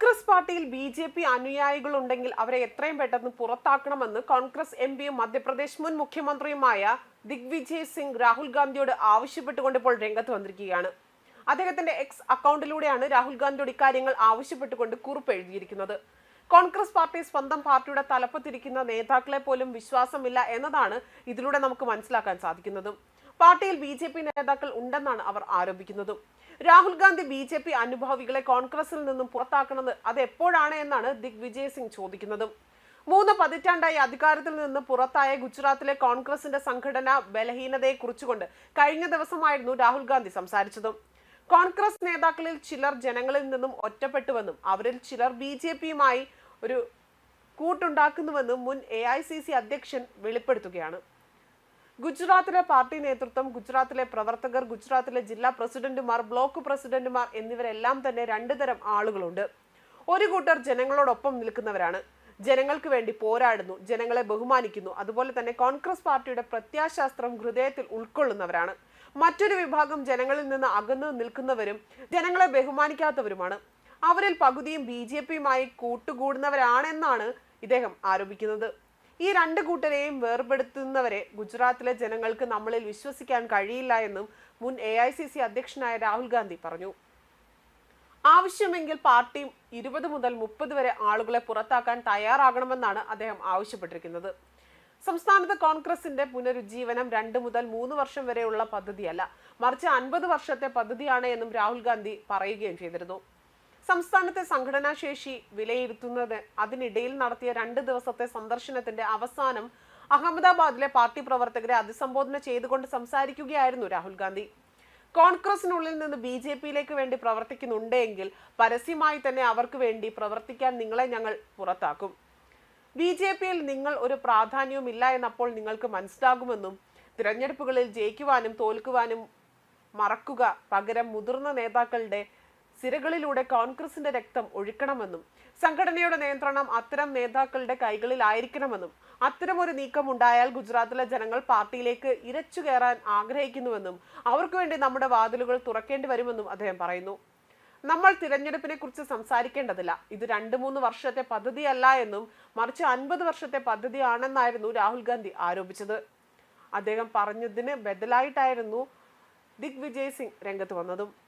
കോൺഗ്രസ് പാർട്ടിയിൽ B J P അനുയായികളുണ്ടെങ്കിൽ അവരെ എത്രയും പെട്ടെന്ന് പുറത്താക്കണമെന്ന് കോൺഗ്രസ് എം പിയും മധ്യപ്രദേശ് മുൻ മുഖ്യമന്ത്രിയുമായ ദിഗ്വിജയ് സിംഗ് രാഹുൽ ഗാന്ധിയോട് ആവശ്യപ്പെട്ടുകൊണ്ട് ഇപ്പോൾ രംഗത്ത് വന്നിരിക്കുകയാണ്. അദ്ദേഹത്തിന്റെ എക്സ് അക്കൗണ്ടിലൂടെയാണ് രാഹുൽ ഗാന്ധിയോട് ഇക്കാര്യങ്ങൾ ആവശ്യപ്പെട്ടുകൊണ്ട് കുറിപ്പ് എഴുതിയിരിക്കുന്നത്. കോൺഗ്രസ് പാർട്ടി സ്വന്തം പാർട്ടിയുടെ തലപ്പത്തിരിക്കുന്ന നേതാക്കളെ പോലും വിശ്വാസമില്ല എന്നതാണ് ഇതിലൂടെ നമുക്ക് മനസ്സിലാക്കാൻ സാധിക്കുന്നതും. പാർട്ടിയിൽ ബി ജെ പി നേതാക്കൾ ഉണ്ടെന്നാണ് അവർ ആരോപിക്കുന്നതും. Rahul Gandhi B J P അനുഭാവികളെ കോൺഗ്രസിൽ നിന്നും പുറത്താക്കുന്നത് അത് എപ്പോഴാണ് എന്നാണ് ദിഗ്വിജയ് സിംഗ് ചോദിക്കുന്നതും. മൂന്ന് പതിറ്റാണ്ടായി അധികാരത്തിൽ നിന്ന് പുറത്തായ ഗുജറാത്തിലെ കോൺഗ്രസിന്റെ സംഘടന ബലഹീനതയെ കുറിച്ചുകൊണ്ട് കഴിഞ്ഞ ദിവസമായിരുന്നു രാഹുൽ ഗാന്ധി സംസാരിച്ചതും. കോൺഗ്രസ് നേതാക്കളിൽ ചിലർ ജനങ്ങളിൽ നിന്നും ഒറ്റപ്പെട്ടുവെന്നും അവരിൽ ചിലർ ബി ജെ പിയുമായി ഒരു കൂട്ടുണ്ടാക്കുന്നുവെന്ന് മുൻ എ ഐ സി സി അധ്യക്ഷൻ വെളിപ്പെടുത്തുകയാണ്. ഗുജറാത്തിലെ പാർട്ടി നേതൃത്വം ഗുജറാത്തിലെ പ്രവർത്തകർ ഗുജറാത്തിലെ ജില്ലാ പ്രസിഡന്റുമാർ ബ്ലോക്ക് പ്രസിഡന്റുമാർ എന്നിവരെല്ലാം തന്നെ രണ്ടു തരം ആളുകളുണ്ട്. ഒരു കൂട്ടർ ജനങ്ങളോടൊപ്പം നിൽക്കുന്നവരാണ്. ജനങ്ങൾക്ക് വേണ്ടി പോരാടുന്നു ജനങ്ങളെ ബഹുമാനിക്കുന്നു. അതുപോലെ തന്നെ കോൺഗ്രസ് പാർട്ടിയുടെ പ്രത്യാശാസ്ത്രം ഹൃദയത്തിൽ ഉൾക്കൊള്ളുന്നവരാണ്. മറ്റൊരു വിഭാഗം ജനങ്ങളിൽ നിന്ന് അകന്നു നിൽക്കുന്നവരും ജനങ്ങളെ ബഹുമാനിക്കാത്തവരുമാണ്. അവരിൽ പകുതിയും ബി ജെ പിയുമായി കൂട്ടുകൂടുന്നവരാണെന്നാണ് ഇദ്ദേഹം ആരോപിക്കുന്നത്. ഈ രണ്ട് കൂട്ടരെയും വേർപെടുത്തുന്നവരെ ഗുജറാത്തിലെ ജനങ്ങൾക്ക് നമ്മളിൽ വിശ്വസിക്കാൻ കഴിയില്ല എന്നും മുൻ എ ഐ സി സി അധ്യക്ഷനായ രാഹുൽ ഗാന്ധി പറഞ്ഞു. ആവശ്യമെങ്കിൽ പാർട്ടി ഇരുപത് മുതൽ മുപ്പത് വരെ ആളുകളെ പുറത്താക്കാൻ തയ്യാറാകണമെന്നാണ് അദ്ദേഹം ആവശ്യപ്പെട്ടിരിക്കുന്നത്. സംസ്ഥാനത്ത് കോൺഗ്രസിന്റെ പുനരുജ്ജീവനം രണ്ട് മുതൽ മൂന്ന് വർഷം വരെയുള്ള പദ്ധതിയല്ല മറിച്ച് അൻപത് വർഷത്തെ പദ്ധതിയാണ് എന്നും രാഹുൽ ഗാന്ധി പറയുകയും ചെയ്തിരുന്നു. സംസ്ഥാനത്തെ സംഘടനാ ശേഷി വിലയിരുത്തുന്നത്. അതിനിടയിൽ നടത്തിയ രണ്ട് ദിവസത്തെ സന്ദർശനത്തിന്റെ അവസാനം അഹമ്മദാബാദിലെ പാർട്ടി പ്രവർത്തകരെ അഭിസംബോധന ചെയ്തുകൊണ്ട് സംസാരിക്കുകയായിരുന്നു രാഹുൽ ഗാന്ധി. കോൺഗ്രസിനുള്ളിൽ നിന്ന് ബി ജെ പിയിലേക്ക് വേണ്ടി പ്രവർത്തിക്കുന്നുണ്ടെങ്കിൽ പരസ്യമായി തന്നെ അവർക്ക് വേണ്ടി പ്രവർത്തിക്കാൻ നിങ്ങളെ ഞങ്ങൾ പുറത്താക്കും. ബി ജെ പിയിൽ നിങ്ങൾ ഒരു പ്രാധാന്യവുമില്ല എന്നപ്പോൾ നിങ്ങൾക്ക് മനസ്സിലാകുമെന്നും തിരഞ്ഞെടുപ്പുകളിൽ ജയിക്കുവാനും തോൽക്കുവാനും മറക്കുക പകരം മുതിർന്ന നേതാക്കളുടെ സിരകളിലൂടെ കോൺഗ്രസിന്റെ രക്തം ഒഴുക്കണമെന്നും സംഘടനയുടെ നിയന്ത്രണം അത്തരം നേതാക്കളുടെ കൈകളിലായിരിക്കണമെന്നും അത്തരമൊരു നീക്കം ഉണ്ടായാൽ ഗുജറാത്തിലെ ജനങ്ങൾ പാർട്ടിയിലേക്ക് ഇരച്ചു കയറാൻ ആഗ്രഹിക്കുന്നുവെന്നും അവർക്ക് വേണ്ടി നമ്മുടെ വാതിലുകൾ തുറക്കേണ്ടി വരുമെന്നും അദ്ദേഹം പറയുന്നു. നമ്മൾ തിരഞ്ഞെടുപ്പിനെ കുറിച്ച് സംസാരിക്കേണ്ടതില്ല. ഇത് രണ്ട് മൂന്ന് വർഷത്തെ പദ്ധതിയല്ല എന്നും മറിച്ച് അൻപത് വർഷത്തെ പദ്ധതിയാണെന്നായിരുന്നു രാഹുൽ ഗാന്ധി ആരോപിച്ചത്. അദ്ദേഹം പറഞ്ഞതിന് ബദലായിട്ടായിരുന്നു ദിഗ്വിജയ് സിംഗ് രംഗത്ത് വന്നതും.